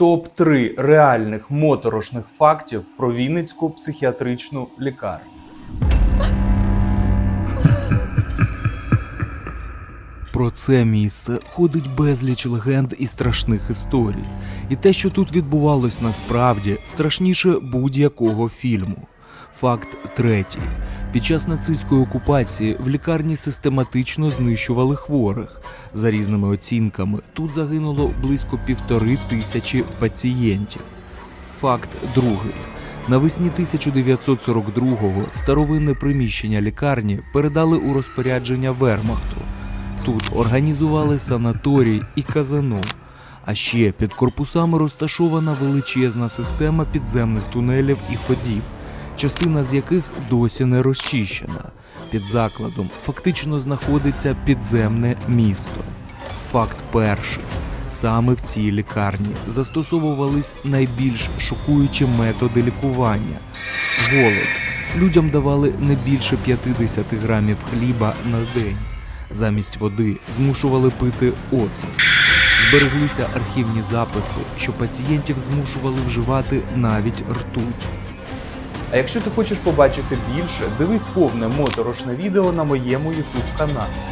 Топ-3 реальних моторошних фактів про Вінницьку психіатричну лікарню. Про це місце ходить безліч легенд і страшних історій. І те, що тут відбувалось насправді, страшніше будь-якого фільму. Факт третій. Під час нацистської окупації в лікарні систематично знищували хворих. За різними оцінками, тут загинуло близько півтори тисячі пацієнтів. Факт другий. Навесні 1942-го старовинне приміщення лікарні передали у розпорядження Вермахту. Тут організували санаторій і казино. А ще під корпусами розташована величезна система підземних тунелів і ходів, частина з яких досі не розчищена. Під закладом фактично знаходиться підземне місто. Факт перший. Саме в цій лікарні застосовувались найбільш шокуючі методи лікування. Голод. Людям давали не більше 50 грамів хліба на день. Замість води змушували пити оцет. Збереглися архівні записи, що пацієнтів змушували вживати навіть ртуть. А якщо ти хочеш побачити більше, дивись повне моторошне відео на моєму YouTube каналі.